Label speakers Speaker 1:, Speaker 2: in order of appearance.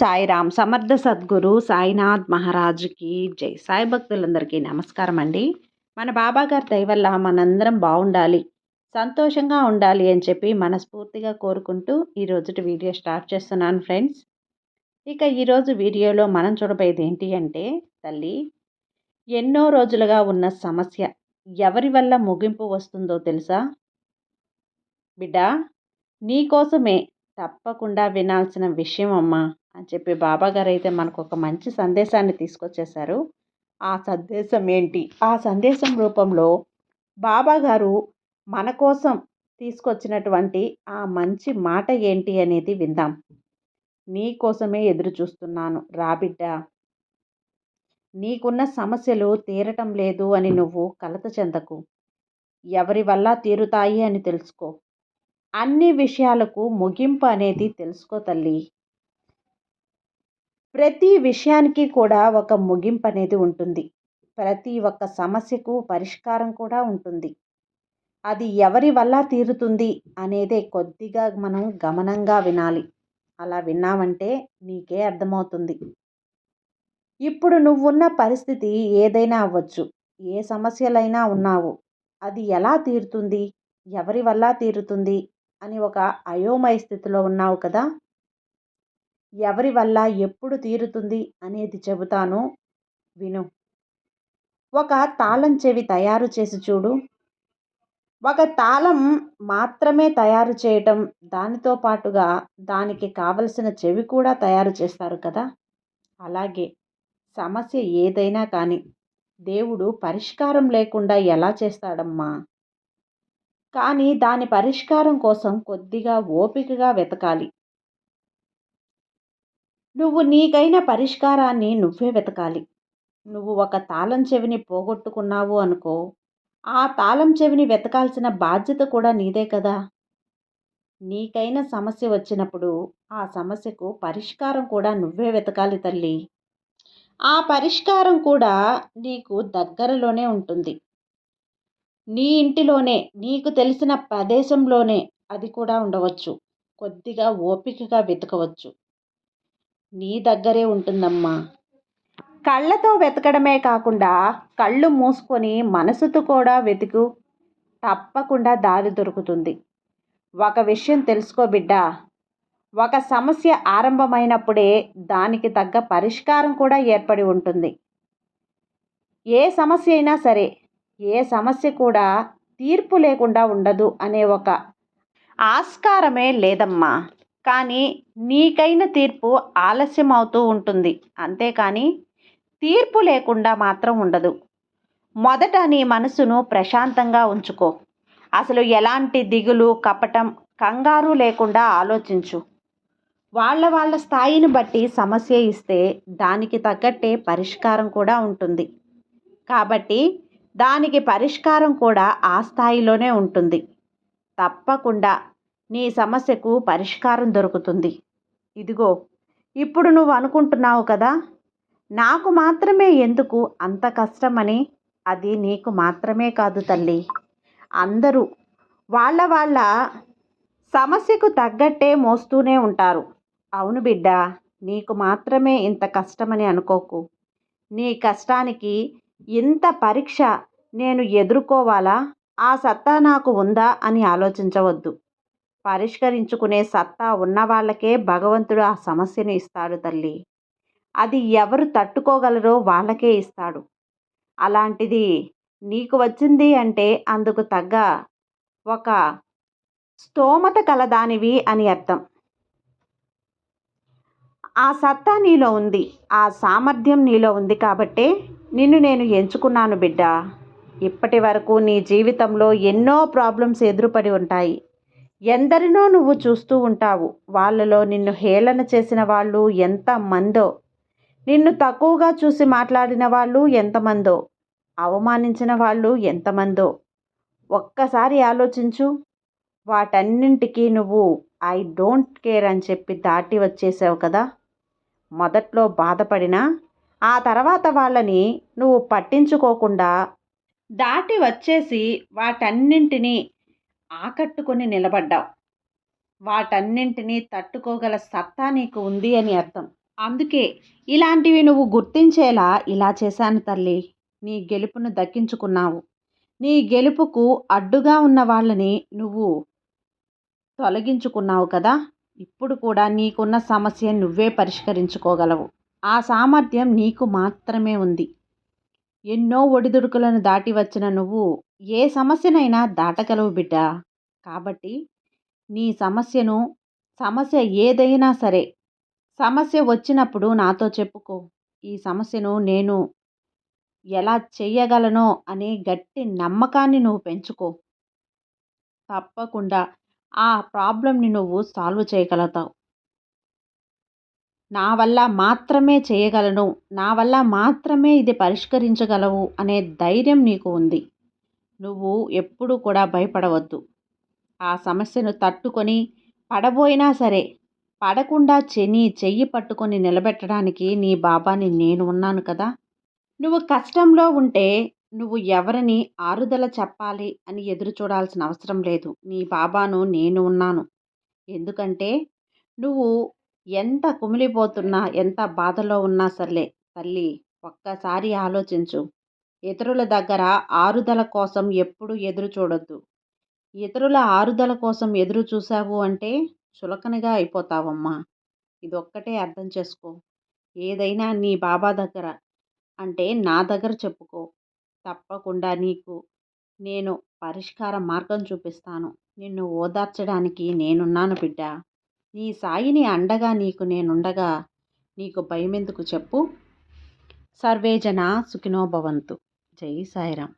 Speaker 1: సాయిరామ్ సమర్థ సద్గురు సాయినాథ్ మహారాజుకి జై. సాయి భక్తులందరికీ నమస్కారం అండి మన బాబా గారి దయ వల్ల మనందరం బాగుండాలి సంతోషంగా ఉండాలి అని చెప్పి మనస్ఫూర్తిగా కోరుకుంటూ ఈరోజుటి వీడియో స్టార్ట్ చేస్తున్నాను ఫ్రెండ్స్. ఇక ఈరోజు వీడియోలో మనం చూడబోయేది ఏంటి అంటే తల్లి ఎన్నో రోజులుగా ఉన్న సమస్య ఎవరి వల్ల ముగింపు వస్తుందో తెలుసా? బిడ్డ నీకోసమే తప్పకుండా వినాల్సిన విషయం అమ్మా. అని చెప్పి బాబాగారు అయితే మనకు ఒక మంచి సందేశాన్ని తీసుకొచ్చేశారు. ఆ సందేశం ఏంటి? ఆ సందేశం రూపంలో బాబాగారు మన కోసం తీసుకొచ్చినటువంటి ఆ మంచి మాట ఏంటి అనేది విందాం. నీ కోసమే ఎదురు చూస్తున్నాను రాబిడ్డ నీకున్న సమస్యలు తీరటం లేదు అని నువ్వు కలత చెందకు. ఎవరి వల్ల తీరుతాయి అని తెలుసుకో. అన్ని విషయాలకు ముగింపు అనేది తెలుసుకో తల్లి. ప్రతి విషయానికి కూడా ఒక ముగింపు అనేది ఉంటుంది. ప్రతి ఒక్క సమస్యకు పరిష్కారం కూడా ఉంటుంది. అది ఎవరి వల్ల తీరుతుంది అనేదే కొద్దిగా మనం గమనంగా వినాలి. అలా విన్నామంటే నీకే అర్థమవుతుంది. ఇప్పుడు నువ్వున్న పరిస్థితి ఏదైనా అవ్వచ్చు. ఏ సమస్యలైనా ఉన్నావు. అది ఎలా తీరుతుంది? ఎవరి వల్ల తీరుతుంది? అని ఒక అయోమయ స్థితిలో ఉన్నావు కదా! ఎవరి వల్ల ఎప్పుడు తీరుతుంది అనేది చెబుతాను. విను. ఒక తాళం చెవి తయారు చేసి చూడు. ఒక తాళం మాత్రమే తయారు చేయటం దానితో పాటుగా దానికి కావలసిన చెవి కూడా తయారు చేస్తారు కదా! అలాగే సమస్య ఏదైనా కానీ దేవుడు పరిష్కారం లేకుండా ఎలా చేస్తాడమ్మా? కానీ దాని పరిష్కారం కోసం కొద్దిగా ఓపికగా వెతకాలి. నువ్వు నీకైన పరిష్కారాన్ని నువ్వే వెతకాలి. నువ్వు ఒక తాళం చెవిని పోగొట్టుకున్నావు అనుకో ఆ తాళం చెవిని వెతకాల్సిన బాధ్యత కూడా నీదే కదా. నీకైన సమస్య వచ్చినప్పుడు ఆ సమస్యకు పరిష్కారం కూడా నువ్వే వెతకాలి తల్లి. ఆ పరిష్కారం కూడా నీకు దగ్గరలోనే ఉంటుంది. నీ ఇంటిలోనే నీకు తెలిసిన ప్రదేశంలోనే అది కూడా ఉండవచ్చు. కొద్దిగా ఓపికగా వెతకవచ్చు. నీ దగ్గరే ఉంటుందమ్మా. కళ్ళతో వెతకడమే కాకుండా కళ్ళు మూసుకొని మనసుతో కూడా వెతుకు. తప్పకుండా దారి దొరుకుతుంది. ఒక విషయం తెలుసుకో బిడ్డ. ఒక సమస్య ఆరంభమైనప్పుడే దానికి తగ్గ పరిష్కారం కూడా ఏర్పడి ఉంటుంది. ఏ సమస్య అయినా సరే ఏ సమస్య కూడా తీర్పు లేకుండా ఉండదు అనే ఒక ఆస్కారమే లేదమ్మా. కానీ నీకైన తీర్పు ఆలస్యం అవుతూ ఉంటుంది. అంతేకాని తీర్పు లేకుండా మాత్రం ఉండదు. మొదట నీ మనసును ప్రశాంతంగా ఉంచుకో. అసలు ఎలాంటి దిగులు కపటం కంగారు లేకుండా ఆలోచించు. వాళ్ళ వాళ్ళ స్థాయిని బట్టి సమస్య ఇస్తే దానికి తగ్గట్టే పరిష్కారం కూడా ఉంటుంది. కాబట్టి దానికి పరిష్కారం కూడా ఆ స్థాయిలోనే ఉంటుంది. తప్పకుండా నీ సమస్యకు పరిష్కారం దొరుకుతుంది. ఇదిగో ఇప్పుడు నువ్వు అనుకుంటున్నావు కదా నాకు మాత్రమే ఎందుకు అంత కష్టమని? అది నీకు మాత్రమే కాదు తల్లి. అందరూ వాళ్ళ వాళ్ళ సమస్యకు తగ్గట్టే మోస్తూనే ఉంటారు. అవును బిడ్డ నీకు మాత్రమే ఇంత కష్టమని అనుకోకు. నీ కష్టానికి ఇంత పరీక్ష నేను ఎదుర్కోవాలా? ఆ సత్తా నాకు ఉందా అని ఆలోచించవద్దు. పరిష్కరించుకునే సత్తా ఉన్న వాళ్ళకే భగవంతుడు ఆ సమస్యను ఇస్తాడు తల్లి. అది ఎవరు తట్టుకోగలరో వాళ్ళకే ఇస్తాడు. అలాంటిది నీకు వచ్చింది అంటే అందుకు తగ్గ ఒక స్తోమత కలదానివి అని అర్థం. ఆ సత్తా నీలో ఉంది ఆ సామర్థ్యం నీలో ఉంది కాబట్టే నిన్ను నేను ఎంచుకున్నాను బిడ్డ. ఇప్పటి వరకు నీ జీవితంలో ఎన్నో ప్రాబ్లమ్స్ ఎదురుపడి ఉంటాయి. ఎందరినో నువ్వు చూస్తూ ఉంటావు. వాళ్ళలో నిన్ను హేళన చేసిన వాళ్ళు ఎంతమందో నిన్ను తక్కువగా చూసి మాట్లాడిన వాళ్ళు ఎంతమందో అవమానించిన వాళ్ళు ఎంతమందో ఒక్కసారి ఆలోచించు. వాటన్నింటికి నువ్వు ఐ డోంట్ కేర్ అని చెప్పి దాటి వచ్చేసావు కదా. మొదట్లో బాధపడినా ఆ తర్వాత వాళ్ళని నువ్వు పట్టించుకోకుండా దాటి వచ్చేసి వాటన్నింటినీ ఆకట్టుకొని నిలబడ్డావు. వాటన్నింటినీ తట్టుకోగల సత్తా నీకు ఉంది అని అర్థం. అందుకే ఇలాంటివి నువ్వు గుర్తించేలా ఇలా చేశాను తల్లి. నీ గెలుపును దక్కించుకున్నావు. నీ గెలుపుకు అడ్డుగా ఉన్న వాళ్ళని నువ్వు తొలగించుకున్నావు కదా. ఇప్పుడు కూడా నీకున్న సమస్య నువ్వే పరిష్కరించుకోగలవు. ఆ సామర్థ్యం నీకు మాత్రమే ఉంది. ఎన్నో ఒడిదుడుకులను దాటి వచ్చిన నువ్వు ఏ సమస్యనైనా దాటగలవు బిడ్డ. కాబట్టి నీ సమస్యను సమస్య ఏదైనా సరే సమస్య వచ్చినప్పుడు నాతో చెప్పుకో. ఈ సమస్యను నేను ఎలా చేయగలనో అనే గట్టి నమ్మకాన్ని నువ్వు పెంచుకో. తప్పకుండా ఆ ప్రాబ్లంని నువ్వు సాల్వ్ చేయగలుగుతావు. నా వల్ల మాత్రమే చేయగలను నా వల్ల మాత్రమే ఇది పరిష్కరించగలవు అనే ధైర్యం నీకు ఉంది. నువ్వు ఎప్పుడూ కూడా భయపడవద్దు. ఆ సమస్యను తట్టుకొని పడబోయినా సరే పడకుండా చెని చెయ్యి పట్టుకొని నిలబెట్టడానికి నీ బాబాని నేను ఉన్నాను కదా. నువ్వు కష్టంలో ఉంటే నువ్వు ఎవరిని ఆరుదల చెప్పాలి అని ఎదురు చూడాల్సిన అవసరం లేదు. నీ బాబాను నేను ఉన్నాను. ఎందుకంటే నువ్వు ఎంత కుమిలిపోతున్నా ఎంత బాధలో ఉన్నా సర్లే తల్లి ఒక్కసారి ఆలోచించు. ఇతరుల దగ్గర ఆరుదల కోసం ఎప్పుడు ఎదురు చూడొద్దు. ఇతరుల ఆరుదల కోసం ఎదురు చూసావు అంటే చులకనగా అయిపోతావమ్మా. ఇదొక్కటే అర్థం చేసుకో. ఏదైనా నీ బాబా దగ్గర అంటే నా దగ్గర చెప్పుకో. తప్పకుండా నీకు నేను పరిష్కార మార్గం చూపిస్తాను. నిన్ను ఓదార్చడానికి నేనున్నాను బిడ్డ. నీ సాయిని అండగా నీకు నేనుండగా నీకు భయమెందుకు చెప్పు? సర్వేజన సుఖినోభవంతు జై సాయిరామ్